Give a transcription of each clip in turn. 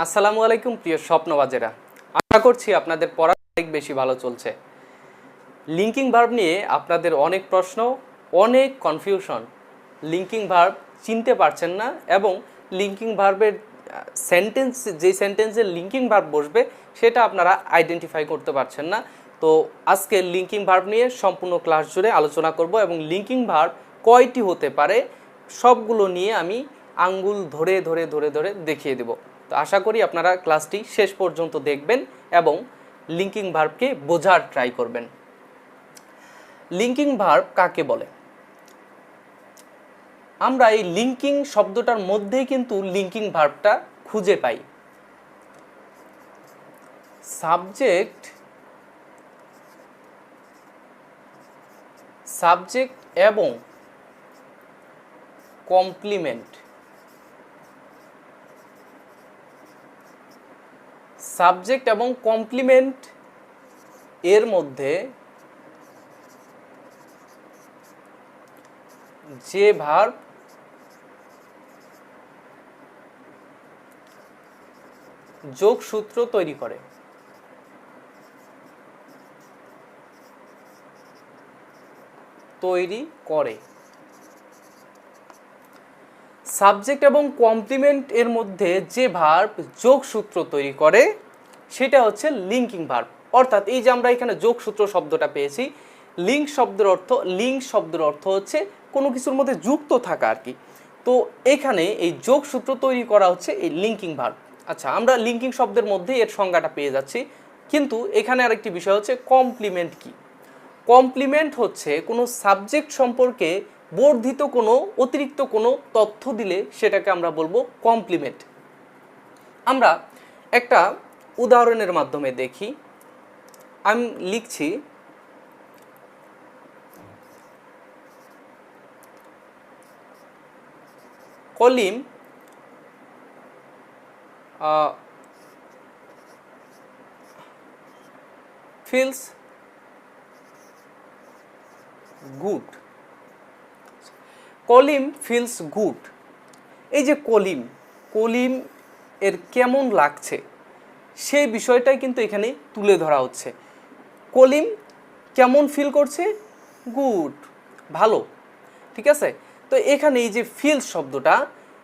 আসসালামু আলাইকুম, প্রিয় স্বপ্নবাজেরা। আশা করছি আপনাদের পড়া অনেক বেশি ভালো চলছে। লিঙ্কিং ভার্ব নিয়ে আপনাদের অনেক প্রশ্ন, অনেক কনফিউশন লিঙ্কিং ভার্ব চিনতে পারছেন না এবং লিঙ্কিং ভার্বের সেন্টেন্স যে সেন্টেন্সে লিঙ্কিং ভার্ব বসবে, সেটা আপনারা আইডেন্টিফাই করতে পারছেন না। তো আজকে লিঙ্কিং ভার্ব নিয়ে সম্পূর্ণ ক্লাস জুড়ে আলোচনা করব এবং লিঙ্কিং ভার্ব কয়টি হতে পারে, সবগুলো নিয়ে আমি আঙ্গুল ধরে ধরে ধরে ধরে দেখিয়ে দেব। তো আশা করি আপনারা ক্লাসটি শেষ পর্যন্ত দেখবেন এবং লিঙ্কিং ভার্বকে বোঝার ট্রাই করবেন। লিঙ্কিং ভার্ব কাকে বলে? আমরা এই লিঙ্কিং শব্দটার মধ্যেই কিন্তু লিঙ্কিং ভার্বটা খুঁজে পাই। সাবজেক্ট সাবজেক্ট এবং কমপ্লিমেন্ট সাবজেক্ট এবং কমপ্লিমেন্ট এর মধ্যে যে ভার্ব যোগসূত্র তৈরি করে। তৈরি করে। সাবজেক্ট এবং কমপ্লিমেন্ট এর মধ্যে যে ভার্ব যোগসূত্র তৈরি করে সেটা হচ্ছে লিঙ্কিং ভার্ব অর্থাৎ এই যে আমরা এখানে যোগসূত্র শব্দটা পেয়েছি লিঙ্ক শব্দের অর্থ লিঙ্ক শব্দের অর্থ হচ্ছে কোনো কিছুর মধ্যে যুক্ত থাকা আর কি। তো এখানে এই যোগসূত্র তৈরি করা হচ্ছে এই লিঙ্কিং ভার্ব আচ্ছা আমরা লিঙ্কিং শব্দের মধ্যে এর সংজ্ঞাটা পেয়ে যাচ্ছি, কিন্তু এখানে আরেকটি বিষয় হচ্ছে কমপ্লিমেন্ট কি? কমপ্লিমেন্ট হচ্ছে কোনো সাবজেক্ট সম্পর্কে বর্ধিত কোনো, অতিরিক্ত কোনো তথ্য দিলে সেটাকে আমরা বলব কমপ্লিমেন্ট আমরা একটা উদাহরণের মাধ্যমে দেখি। আমি লিখছি, Kalim feels good. Kalim, feels good. এই যে কলিম কলিম এর কেমন লাগছে? সেই বিষয়টাই কিন্তু এখানে তুলে ধরা হচ্ছে। কলিম কেমন ফিল করছে? গুড ভালো, ঠিক আছে? তো এখানে এই যে ফিলস শব্দটা,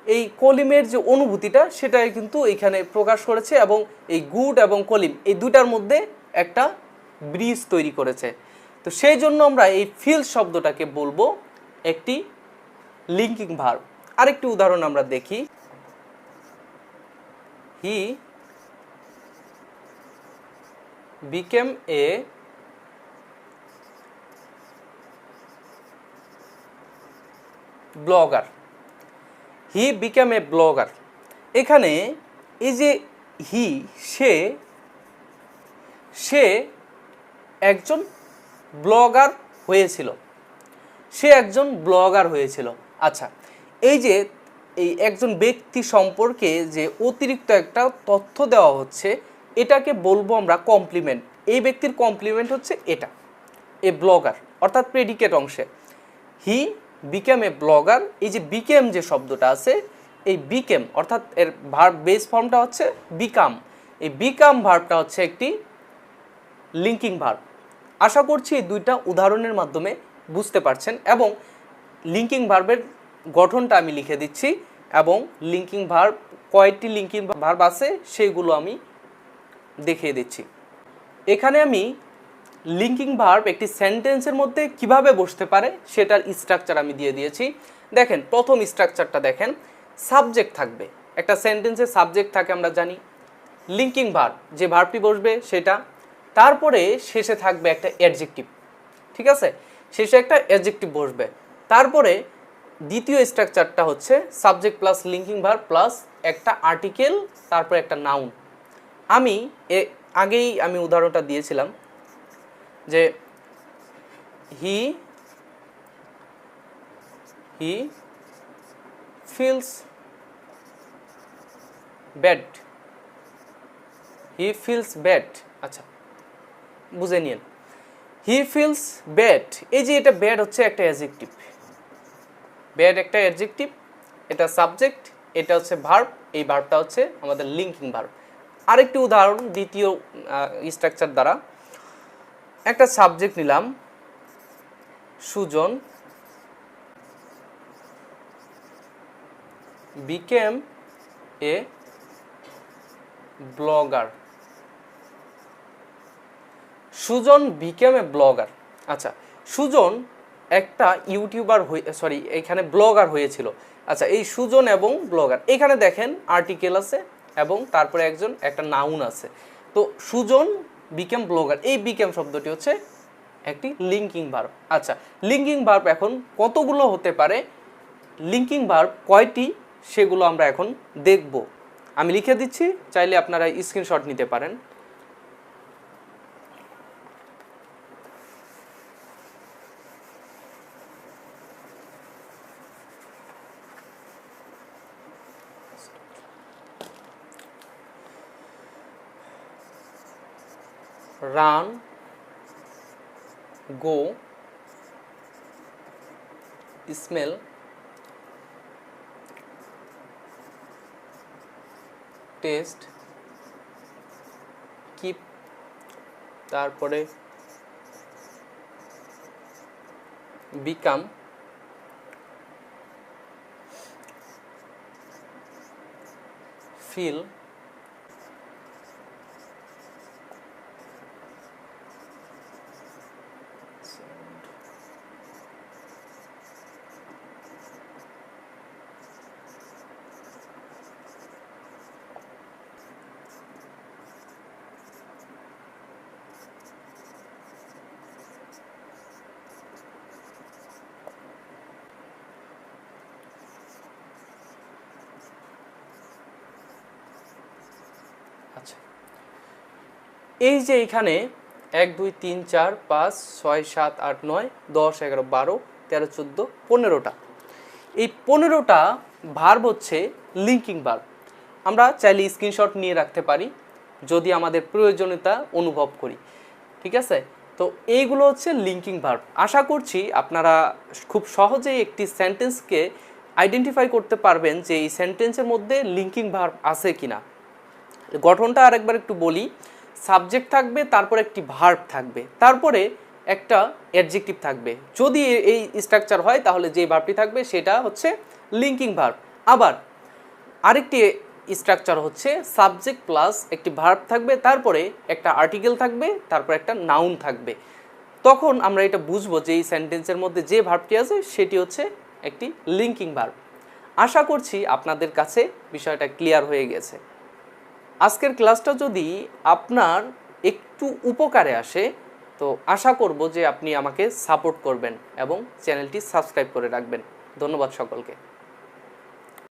এই কলিমের যে অনুভূতিটা, সেটাই কিন্তু এখানে প্রকাশ করেছে এবং এই গুড এবং কলিম এই দুটার মধ্যে একটা ব্রিজ তৈরি করেছে। তো সেই জন্য আমরা এই ফিল শব্দটাকে বলব একটি লিঙ্কিং ভার্ব আরেকটি উদাহরণ আমরা দেখি। He became a blogger he became a blogger এখানে এই যে হি সে সে একজন ব্লগার হয়েছিল। সে একজন ব্লগার হয়েছিল। আচ্ছা এই যে এই একজন ব্যক্তি সম্পর্কে যে অতিরিক্ত একটা তথ্য দেওয়া হচ্ছে এটাকে বলব আমরা কমপ্লিমেন্ট এই ব্যক্তির কমপ্লিমেন্ট হচ্ছে এটা, এ ব্লগার অর্থাৎ প্রেডিকেট অংশে। হি বিকেম এ ব্লগার এই যে বিকেম যে শব্দটা আছে, এই বিকেম অর্থাৎ এর ভার্ব বেস ফর্মটা হচ্ছে বিকাম এই বিকাম ভার্বটা হচ্ছে একটি লিঙ্কিং ভার্ব আশা করছি এই দুইটা উদাহরণের মাধ্যমে বুঝতে পারছেন এবং লিঙ্কিং ভার্বের গঠনটা আমি লিখে দিচ্ছি এবং লিঙ্কিং ভার্ব কয়েকটি লিঙ্কিং ভার্ব আছে সেইগুলো আমি দেখিয়ে দিচ্ছি। এখানে আমি লিঙ্কিং ভার্ব একটি সেন্টেন্সের মধ্যে কীভাবে বসতে পারে সেটার স্ট্রাকচার আমি দিয়ে দিয়েছি। দেখেন, প্রথম স্ট্রাকচারটা দেখেন সাবজেক্ট থাকবে। একটা সেন্টেন্সে সাবজেক্ট থাকে আমরা জানি। লিঙ্কিং ভার্ব যে ভার্বটি বসবে সেটা। তারপরে শেষে থাকবে একটা অ্যাডজেক্টিভ ঠিক আছে? শেষে একটা অ্যাডজেক্টিভ বসবে। তারপরে দ্বিতীয় স্ট্রাকচারটা হচ্ছে subject plus linking verb plus একটা আর্টিকেল তারপর একটা নাউন আমি এ, আগেই আমি উদাহরণটা দিয়েছিলাম যে he he feels bad he feels bad আচ্ছা বুঝে নিন হি ফিলস ব্যাড এই যে এটা ব্যাড হচ্ছে একটা অ্যাডজেক্টিভ ব্যাড একটা অ্যাডজেক্টিভ এটা সাবজেক্ট এটা হচ্ছে ভার্ব এই ভার্বটা হচ্ছে আমাদের লিঙ্কিং ভার্ব আরেকটি উদাহরণ, দ্বিতীয় স্ট্রাকচার দ্বারা। একটা সাবজেক্ট নিলাম, Sujon became a blogger Sujon became a blogger আচ্ছা সুজন একটা ইউটিউবার হয়ে সরি এখানে ব্লগার হয়েছিল। আচ্ছা এই সুজন এবং ব্লগার এখানে দেখেন আর্টিকেল আছে এবং তারপরে একজন, একটা নাউন আছে। তো সুজন বিকেম ব্লগার এই বিকেম শব্দটি হচ্ছে একটি লিঙ্কিং ভার্ব আচ্ছা লিঙ্কিং ভার্ব এখন কতগুলো হতে পারে? লিঙ্কিং ভার্ব কয়টি? সেগুলো আমরা এখন দেখব। আমি লিখে দিচ্ছি, চাইলে আপনারা স্ক্রিনশট নিতে পারেন। Run go smell taste keep তারপরে বিকাম ফিল আচ্ছা। এই যে এখানে এক, দুই, তিন, চার, পাঁচ, ছয়, সাত, আট, নয়, দশ, এগারো, বারো, তেরো, চোদ্দ, পনেরোটা। এই পনেরোটা ভার্ব হচ্ছে লিঙ্কিং ভার্ব আমরা চাইলে স্ক্রিনশট নিয়ে রাখতে পারি, যদি আমাদের প্রয়োজনীয়তা অনুভব করি। ঠিক আছে? তো এইগুলো হচ্ছে লিঙ্কিং ভার্ব আশা করছি আপনারা খুব সহজেই একটি সেন্টেন্সকে আইডেন্টিফাই করতে পারবেন যে এই সেন্টেন্সের মধ্যে লিঙ্কিং ভার্ব আছে কিনা। গঠনটা আরেকবার একটু বলি। সাবজেক্ট থাকবে, তারপর একটি ভার্ব থাকবে। তারপরে একটা অ্যাডজেক্টিভ থাকবে। যদি এই স্ট্রাকচার হয়, তাহলে যে ভার্বটি থাকবে, সেটা হচ্ছে লিঙ্কিং ভার্ব আবার আরেকটি স্ট্রাকচার হচ্ছে সাবজেক্ট প্লাস একটি ভার্ব থাকবে, তারপরে একটা আর্টিকেল থাকবে, তারপর একটা নাউন থাকবে। তখন আমরা এটা বুঝব যে এই সেন্টেন্সের মধ্যে যে ভার্বটি আছে, সেটি হচ্ছে একটি লিঙ্কিং ভার্ব আশা করছি আপনাদের কাছে বিষয়টা ক্লিয়ার হয়ে গেছে। আজকের ক্লাসটা যদি আপনার একটু উপকারে আসে, তো আশা করব যে আপনি আমাকে সাপোর্ট করবেন এবং চ্যানেলটি সাবস্ক্রাইব করে রাখবেন। ধন্যবাদ সকলকে।